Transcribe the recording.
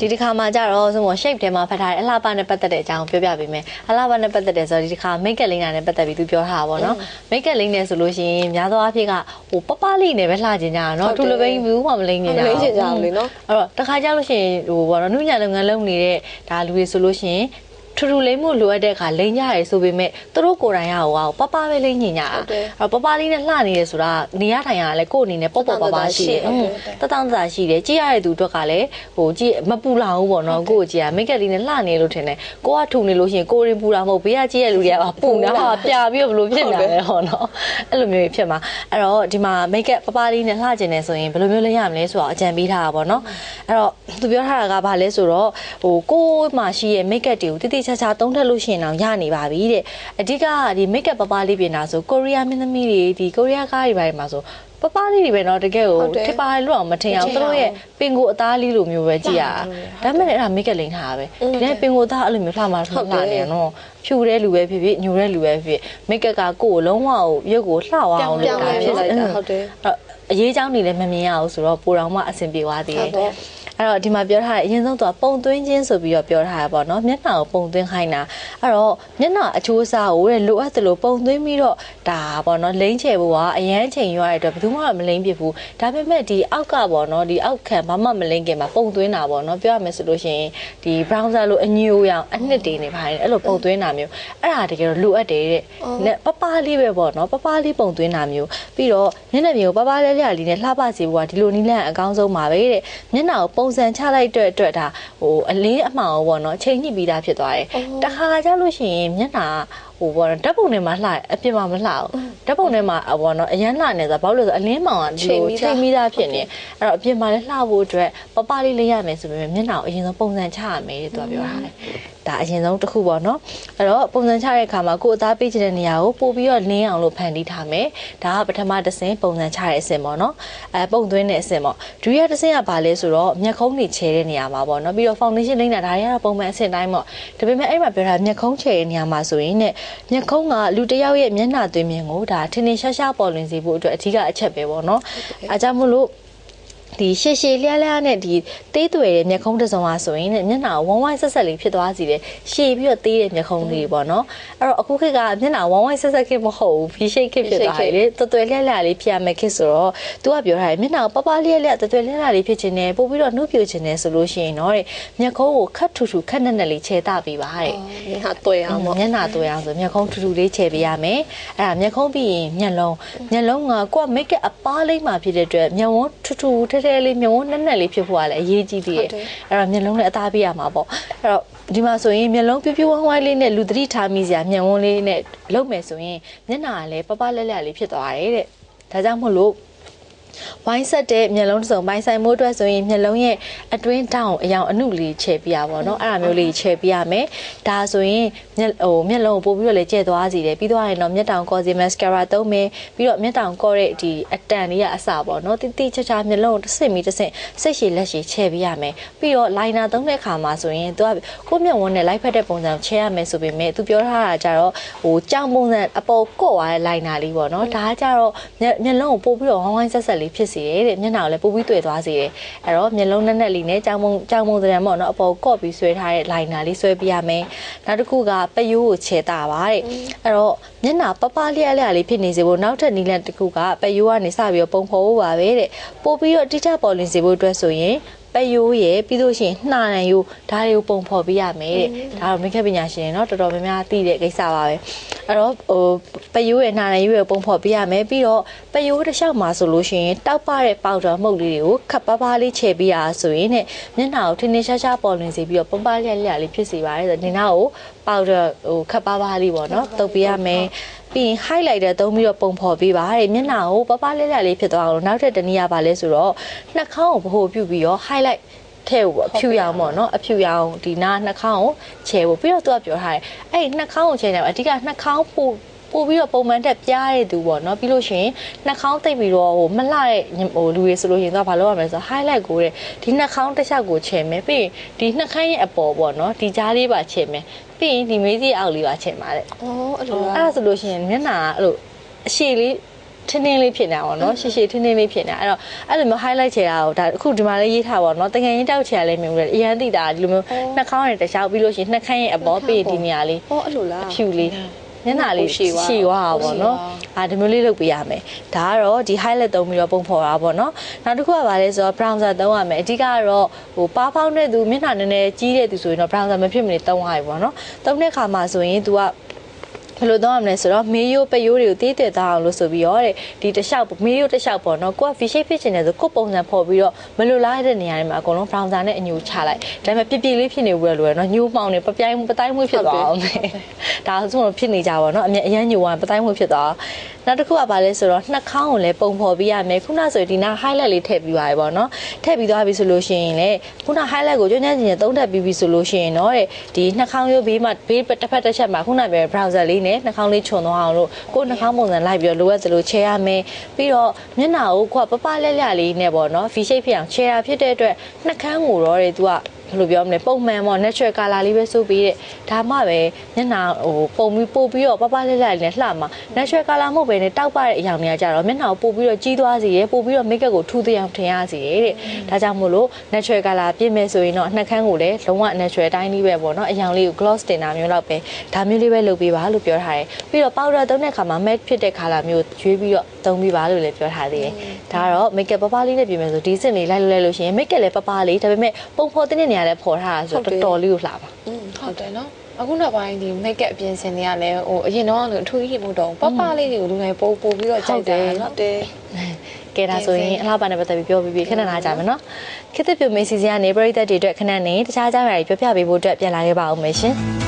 ဒီတစ်ခါမှကြတော့ဆိုတော့ shape ထဲမှာဖတ်ထားတဲ့အလှပနဲ့ပတ်သက်တဲ့အကြောင်းပြောပြပေးမယ်အလှပနဲ့ပတ်သက်တယ်ဆိုတော့ဒီတစ်ခါ make up လိမ့်တာနဲ့ပတ်သက်ပြီးသူပြောထားတာပေါ့နော် make up လိမ့်နေဆိုလို့ရှိရင်များသောအားဖြင့်ကဟိုပပလေးနဲ့ပဲလှကျင်ကြတာနော်သူလိုပဲဘူးမှမလိမ့်နေကြမလိမ့်ချင်ကြဘူးလေနော်အဲ့တော့တစ်ခါကြလို့ရှိရင်ဟိုဘောနော်နုညံလုပ်ငန်းလုပ်နေတဲ့ဒါလူတွေဆိုလို့ရှိရင် ထူထူလေးမှုလိုအပ်တဲ့အခါလိမ့်ကြရဲဆိုပေမဲ့သူတို့ကိုယ်တိုင်ကဟိုပပပဲလိမ့်ညင်ကြတာအဲ့ပပလေးနဲ့လှနေရဲဆိုတာနေရထိုင်ရလဲကိုယ့်အနေနဲ့ပေါ့ပေါ့ပါပါရှိတယ်တတန်းတရှိတယ်ကြည့်ရတဲ့သူအတွက်ကလည်းဟိုကြည့်မပူလောင်ဘူးပေါ့နော်ကိုယ့်ကြည့်ရမိတ်ကလေးနဲ့လှနေလို့ထင်တယ်ကိုကထူနေလို့ရှိရင်ကိုရင်ပူတာမဟုတ်ဘေးကကြည့်ရလူတွေကပူနေဟာပြပြီးတော့ဘလို့ဖြစ်နေလဲဟောနော်အဲ့လိုမျိုးဖြစ်မှာအဲ့တော့ဒီမှာမိတ်ကပပလေးနဲ့လှကျင်နေဆိုရင်ဘယ်လိုမျိုးလဲရမလဲဆိုတော့အကြံပေးထားတာပေါ့နော်အဲ့တော့သူပြောထားတာကဘာလဲဆိုတော့ဟိုကိုယ်မှာရှိရဲ့မိတ်ကတွေကိုတိတိကျကျသုံးထက်လို့ရှိရင်တော့ရနေပါပြီတဲ့အဓိကဒီမိတ်ကပပလေးပြင်တာဆိုကိုရီးယားမင်းသမီးတွေဒီကိုရီးယားကားတွေပိုင်းမှာဆိုပပလေးတွေပဲเนาะတကယ်ကိုထစ်ပါလို့အောင်မထင်အောင်သူတို့ရဲ့ပင်ကိုအသားလေးလိုမျိုးပဲကြည့်ရတာဒါပေမဲ့အဲ့ဒါမိတ်ကလိန်ထားတာပဲဒီနေ့ပင်ကိုအသားအဲ့လိုမျိုးလှမှာလှလှနေနော်ဖြူတဲ့လူပဲဖြစ်ဖြစ်ညူတဲ့လူပဲဖြစ်မိတ်ကကကိုယ်လုံးဝရုပ်ကိုလှအောင်လုပ်တာဖြစ် လိုက် တယ် တာဟုတ်တယ် အရေးကြောင်းနေလည်းမမြင်ရဘူးဆိုတော့ပိုတော်မှအဆင်ပြေသွားသေးတယ် အဲ့တော့ဒီမှာပြောထားတဲ့အရင်ဆုံးသူကပုံသွင်းခြင်းဆိုပြီးတော့ပြောထားတာပေါ့နော်မျက်နှာကိုပုံသွင်းခိုင်းတာအဲ့တော့မျက်နှာအချိုးအစားကိုတဲ့လိုအပ်တယ်လို့ပုံသွင်းပြီးတော့ဒါပေါ့နော်လိမ့်ချယ်ဖို့ကအရန်ချိန်ရွရတဲ့အတွက်ဘယ်သူမှမလိမ့်ပြဘူးဒါပေမဲ့ဒီအောက်ကပေါ့နော်ဒီအောက်ခံဘာမှမလိမ့်ခင်မှာပုံသွင်းတာပေါ့နော်ပြောရမယ်ဆိုလို့ရှိရင်ဒီ browser လို့အညိုရောင်အနှစ်တွေနေပါတယ်အဲ့လိုပုံသွင်းတာမျိုးအဲ့ဒါတကယ်တော့လိုအပ်တယ်တဲ့နဲ့ပပလေးပဲပေါ့နော်ပပလေးပုံသွင်းတာမျိုးပြီးတော့မျက်နှာမျိုးပပလေးလေးလေးနဲ့လှပစေဖို့ကဒီလိုနီးလန့်အကောင်းဆုံးပါပဲတဲ့မျက်နှာကိုပုံစံချလိုက်တဲ့အတွက်ဒါဟိုအလင်းအမှောင်ပေါ့နော်ချိန်ညှိပြီးသားဖြစ်သွားတယ်တခါကြလို့ရှိရင်မျက်နှာဟိုပေါ့နော်ဓာတ်ပုံထဲမှာလှအပြင်မှာမလှဘူးဓာတ်ပုံထဲမှာပေါ့နော်အရန်လှနေဆိုဘာလို့လဲဆိုအလင်းမှောင်ကဒီလိုချိန်ပြီးသားဖြစ်နေအဲ့တော့အပြင်မှာလည်းလှဖို့အတွက်ပပလေးလေးရမယ်ဆိုပေမဲ့မျက်နှာကိုအရင်ဆုံးပုံစံချရမယ်တဲ့သူကပြောထားတယ် ဒါအရင်ဆုံးတစ်ခုပေါ့နော်အဲ့တော့ပုံစံချတဲ့အခါမှာကိုယ်အသားပေးချင်တဲ့နေရာကိုပို့ပြီးတော့လင်းအောင်လို့ဖန်တီးထားမယ်ဒါကပထမတစ်ဆင့်ပုံစံချတဲ့အဆင့်ပေါ့နော်အဲပုံသွင်းတဲ့အဆင့်ပေါ့ဒုတိယတစ်ဆင့်ကဘာလဲဆိုတော့မျက်ခုံးတွေချဲတဲ့နေရာမှာပေါ့နော်ပြီးတော့ foundation လိမ့်တာဒါတွေကတော့ပုံမှန်အဆင့်တိုင်းပေါ့ဒါပေမဲ့အဲ့မှာပြောတာမျက်ခုံးချဲတဲ့နေရာမှာဆိုရင်ねမျက်ခုံးကလူတစ်ယောက်ရဲ့မျက်နှာသွင်းမြင်ကိုဒါထင်ထင်ရှားရှားပေါ်လွင်စေဖို့အတွက်အထူးကအချက်ပဲပေါ့နော်အဲကြောင့်မို့လို့ ဒီရှည်ရှည်လျားလျားနဲ့ဒီသေးသွယ်တဲ့မျက်ခုံးတစ်စုံအားဆိုရင်မျက်နှာဝမ်းဝိုင်းဆက်ဆက်လေးဖြစ်သွားစီတယ်ရှည်ပြီးတော့သေးတဲ့မျက်ခုံးလေးပေါ့နော်အဲ့တော့အခုခေတ်ကမျက်နှာဝမ်းဝိုင်းဆက်ဆက်ခေတ်မဟုတ်ဘူးဖီရှိတ်ခေတ်ဖြစ်သွားတယ်လေသွယ်သွယ်လျားလျားလေးဖြစ်ရမယ်ခေတ်ဆိုတော့ तू ကပြောထားတယ်မျက်နှာပပလျက်လျက်သွယ်သွယ်လျားလျားလေးဖြစ်ခြင်းနဲ့ပို့ပြီးတော့နှုတ်ပြခြင်းနဲ့ဆိုလို့ရှိရင်တော့တဲ့မျက်ခုံးကိုခတ်ထူထူခက်နက်နက်လေးခြေတပေးပါတဲ့မျက်နှာတွေ့အောင်ပေါ့မျက်နှာသွဲအောင်ဆိုမျက်ခုံးထူထူလေးချယ်ပေးရမယ်အဲ့ဒါမျက်ခုံးပြီးရင်မျက်လုံးမျက်လုံးကကိုက make up အပါလေးမှာဖြစ်တဲ့အတွက်မျက်ဝန်းထူထူထဲထဲလေးမျက်ဝန်းနက်နက်လေးဖြစ်ဖို့ကလည်းအရေးကြီးသေးတယ်အဲ့တော့မျက်လုံးလည်းအသားပေးရမှာပေါ့အဲ့တော့ဒီမှာဆိုရင်မျက်လုံးပြပြဝမ်းဝိုင်းလေးနဲ့လူသတိထားမိစရာမျက်ဝန်းလေးနဲ့လုပ်မယ်ဆိုရင်မျက်နှာကလည်းပပလက်လက်လေးဖြစ်သွားတယ်တဲ့ဒါကြောင့်မို့လို့ ဝိုင်းဆက်တဲ့မျက်လုံးတစ်စုံပိုင်းဆိုင်မိုးအတွက်ဆိုရင်မျက်လုံးရဲ့အတွင်းတောင်အယောင်အနုလေးချဲ့ပြရပါတော့အဲ့ဒါမျိုးလေးချဲ့ပြရမယ်ဒါဆိုရင်မျက်ဟိုမျက်လုံးကိုပို့ပြီးတော့လည်းကျဲသွားစီတယ်ပြီးသွားရင်တော့မျက်တောင်ကော်စီမက်စကာရာသုံးမယ်ပြီးတော့မျက်တောင်ကော်တဲ့ဒီအတန်လေးကအစပေါ့နော်တိတိချာချာမျက်လုံးကိုတစ်စင်ပြီးတစ်စင်စိတ်ရှည်လက်ရှည်ချဲ့ပြရမယ်ပြီးတော့လိုင်နာသုံးတဲ့အခါမှာဆိုရင်သူကကိုမျက်ဝန်းနဲ့လိုက်ဖက်တဲ့ပုံစံကိုချဲ့ရမယ်ဆိုပေမဲ့သူပြောထားတာကြတော့ဟိုကြောင်ပုံစံအပေါ်ကော့သွားတဲ့လိုင်နာလေးပေါ့နော်ဒါကကြတော့မျက်လုံးကိုပို့ပြီးတော့ဝိုင်းဝိုင်းဆက်ဆက်လေဖြစ်စီတယ်တဲ့မျက်နှာကိုလည်းပို့ပြီးတွေ့သွားစေတယ်အဲ့တော့မျက်လုံးနက်နက်လေးနဲ့ကြောင်ပုံကြောင်ပုံစံပေါ့နော်အပေါ်ကော့ပြီးဆွဲထားတဲ့လိုင်နာလေးဆွဲပြရမယ်နောက်တစ်ခုကပယိုးကိုခြေတာပါတဲ့အဲ့တော့မျက်နှာပပလျက်လျက်လေးဖြစ်နေစေဖို့နောက်ထပ်နီးလန့်တစ်ခုကပယိုးကနေစပြီးတော့ပုံဖော်ဖို့ပါပဲတဲ့ပို့ပြီးတော့တိကျပေါ်လင်စေဖို့အတွက်ဆိုရင်ပယိုးရဲ့ပြီးလို့ရှိရင်နှာနံယိုးဒါတွေကိုပုံဖော်ပေးရမယ်တဲ့ဒါတော့မိခက်ပညာရှင်เนาะတော်တော်များများသိတဲ့ကိစ္စပါပဲအဲ့တော့ဟို ပယိုးရဲ့နှာနံယိုးရဲ့ပုံဖော်ပေးရမယ်ပြီးတော့ပယိုးတစ်လျှောက်မှာဆိုလို့ရှိရင်တောက်ပတဲ့ပေါက်တော်မှုတ်လေးတွေကိုခပ်ပါးပါးလေးချဲပေးရဆိုရင်တဲ့မျက်နှာကိုထင်းထင်းရှားရှားပေါ်လွင်စေပြီးတော့ပပလျက်လျက်လေးဖြစ်စေပါတယ်ဆိုတော့ဒီနောက်ကိုပေါက်တော့ဟိုခပ်ပါးပါးလေးပေါ့နော်တုပ်ပေးရမယ်ပြီးရင် highlighter သုံးပြီးတော့ပုံဖော်ပေးပါတဲ့မျက်နှာကိုပပလျက်လျက်လေးဖြစ်သွားအောင်လို့နောက်ထပ်တနည်းရပါလဲဆိုတော့နှာခေါင်းကိုဗဟိုပြုပြီးတော့ highlight ထဲကိုပေါ့အဖြူရောင်ပေါ့နော်အဖြူရောင်ဒီနာနှာခေါင်းကိုခြယ်ဖို့ပြီးတော့သူကပြောထားတယ်အဲ့ဒီနှာခေါင်းကိုခြယ်တယ်အဓိကနှာခေါင်းပို့ ပို့ပြီးတော့ပုံမှန်တက်ပြားတဲ့သူပေါ့နော်ပြီးလို့ရှိရင်နှာခေါင်းတိတ်ပြီးတော့ဟိုမလှတဲ့ဟိုလူတွေဆိုလို့ရှိရင်တော့ဘာလုပ်ရမလဲဆိုတော့ highlight ကိုတဲ့ဒီနှာခေါင်းတစ်ချက်ကိုခြယ်မယ်ပြီးရင်ဒီနှာခမ်းရဲ့အပေါ်ပေါ့နော်ဒီကြားလေးပါခြယ်မယ်ပြီးရင်ဒီမေးစီအောက်လေးပါခြယ်ပါတဲ့အော်အဲ့လိုအဲ့လားဒါဆိုလို့ရှိရင်မျက်နှာကအဲ့လိုအရှိလေးထင်းထင်းလေးဖြစ်နေတာပေါ့နော်ရှည်ရှည်ထင်းထင်းလေးဖြစ်နေတာအဲ့တော့အဲ့လိုမျိုး highlight ချေတာကိုဒါအခုဒီမှာလေးရေးထားပါတော့နော်တကယ်ရင်တောက်ချေရလဲမျိုးလေအရန်တိတာဒီလိုမျိုးနှာခေါင်းနဲ့တခြားပြီးလို့ရှိရင်နှာခမ်းရဲ့အပေါ်ပြီးဒီနေရာလေးဟောအဲ့လိုလားဖြူလေး မျက်နှာလေးရှည်သွားရှည်သွားတာပေါ့နော်အာဒီမျိုးလေးလုပ်ပေးရမယ်ဒါကတော့ဒီ highlight သုံးပြီးတော့ပုံဖော်တာပေါ့နော်နောက်တစ်ခုကဘာလဲဆိုတော့ bronzer သုံးရမယ်အဓိကကတော့ဟိုပါဖောင်းတဲ့သူမျက်နှာနည်းနည်းကြီးတဲ့သူဆိုရင်တော့ bronzer မဖြစ်မနေသုံးရပြီပေါ့နော်သုံးတဲ့ခါမှာဆိုရင် तू က ဘယ်လိုသုံးရမလဲဆိုတော့မေးရိုးပယိုးတွေကိုတေးတက်သားအောင်လို့ဆိုပြီးတော့တဲ့ဒီတစ်လျှောက်မေးရိုးတစ်လျှောက်ပေါ့နော်ကိုက V shape ဖြစ်ချင်တယ်ဆိုကိုယ့်ပုံစံဖော်ပြီးတော့မလိုလားတဲ့နေရာတွေမှာအကုန်လုံး bronzer နဲ့အညူချလိုက်ဒါပေမဲ့ပြပြလေးဖြစ်နေဘူးလို့ရနော်ညိုးပေါင်နေပပြိုင်ပတိုင်းမွေးဖြစ်သွားအောင်မယ်ဒါဆိုတော့ဖြစ်နေကြပါတော့အမြဲအရန်ညိုသွားပတိုင်းမွေးဖြစ်သွား နောက်တစ်ခုကဘာလဲဆိုတော့နှာခေါင်းကိုလည်းပုံဖော်ပေးရမယ်ခုနဆိုဒီနာ highlight လေးထည့်ပြီးပါရပေါ့နော်ထည့်ပြီးသွားပြီဆိုလို့ရှိရင်လေခုန highlight ကိုကြွညံ့ညင်သုံးထပ်ပြီးပြီဆိုလို့ရှိရင်တော့တဲ့ဒီနှာခေါင်းရိုးဘေးမှာဘေးတစ်ဖက်တစ်ချက်မှာခုနပဲ browser လေးနဲ့နှာခေါင်းလေးခြုံသွားအောင်လို့ကိုယ်နှာခေါင်းပုံစံလိုက်ပြီးတော့လိုအပ်သလိုချဲရမယ်ပြီးတော့မျက်နှာကိုခွပပလက်လက်လေးနဲ့ပေါ့နော် V shape ဖြစ်အောင်ချဲရဖြစ်တဲ့အတွက်နှာခမ်းကိုတော့တဲ့ तू က ဘယ်လိုပြောမလဲပုံမှန်ပေါ့ natural color လေးပဲစိုးပြီးတဲ့ဒါမှပဲမျက်နှာဟိုပုံပြီးပို့ပြီးတော့ပပလက်လက်လေးနဲ့လှမှာ natural color မဟုတ်ပဲနဲ့တောက်ပတဲ့အရာတွေကကြတော့မျက်နှာကိုပို့ပြီးတော့ကြီးသွားစေရပို့ပြီးတော့ make up ကိုထူးအောင်ထင်ရစေရတဲ့ဒါကြောင့်မို့လို့ natural color ပြင်မယ်ဆိုရင်တော့နှာခမ်းကိုလည်းလုံးဝ natural အတိုင်းလေးပဲပေါ့နော်အရောင်လေးကို gloss တင်တာမျိုးတော့ပဲဒါမျိုးလေးပဲလုပ်ပေးပါလို့ပြောထားတယ်ပြီးတော့ powder သုံးတဲ့အခါမှာ matte ဖြစ်တဲ့ color မျိုးရွေးပြီးတော့သုံးပေးပါလို့လည်းပြောထားသေးတယ်ဒါကတော့ make up ပပလေးနဲ့ပြင်မယ်ဆိုဒီစင်လေးလိုက်လို့လိုက်လို့ရှိရင် make up လည်းပပလေးဒါပေမဲ့ပုံဖော်တဲ့နေရာလည်းဖော်ထားတာဆိုတော့တော်တော်လေးကိုလှပါอืมဟုတ်တယ်နော်အခုနောက်ပိုင်းဒီ make up အပြင်ဆင်တွေကလည်းဟိုအရင်တော့လို့အထူးကြီးမဟုတ်တော့ဘူးပပလေးတွေကိုလူတိုင်းပို့ပို့ပြီးတော့ကြိုက်တယ်ဟုနော်တ်တယ်ကဲဒါဆိုရင်အလားပါနဲ့ပတ်သက်ပြီးပြောပြီးပြီခဏနာကြမယ်နော်ခေတ်သစ်ပြိုမေးစီစဉ်ကနေပရိသတ်တွေအတွက်ခဏနေတခြားအကြောင်းအရာတွေပြောပြပေးဖို့အတွက်ပြန်လာခဲ့ပါဦးမယ်ရှင်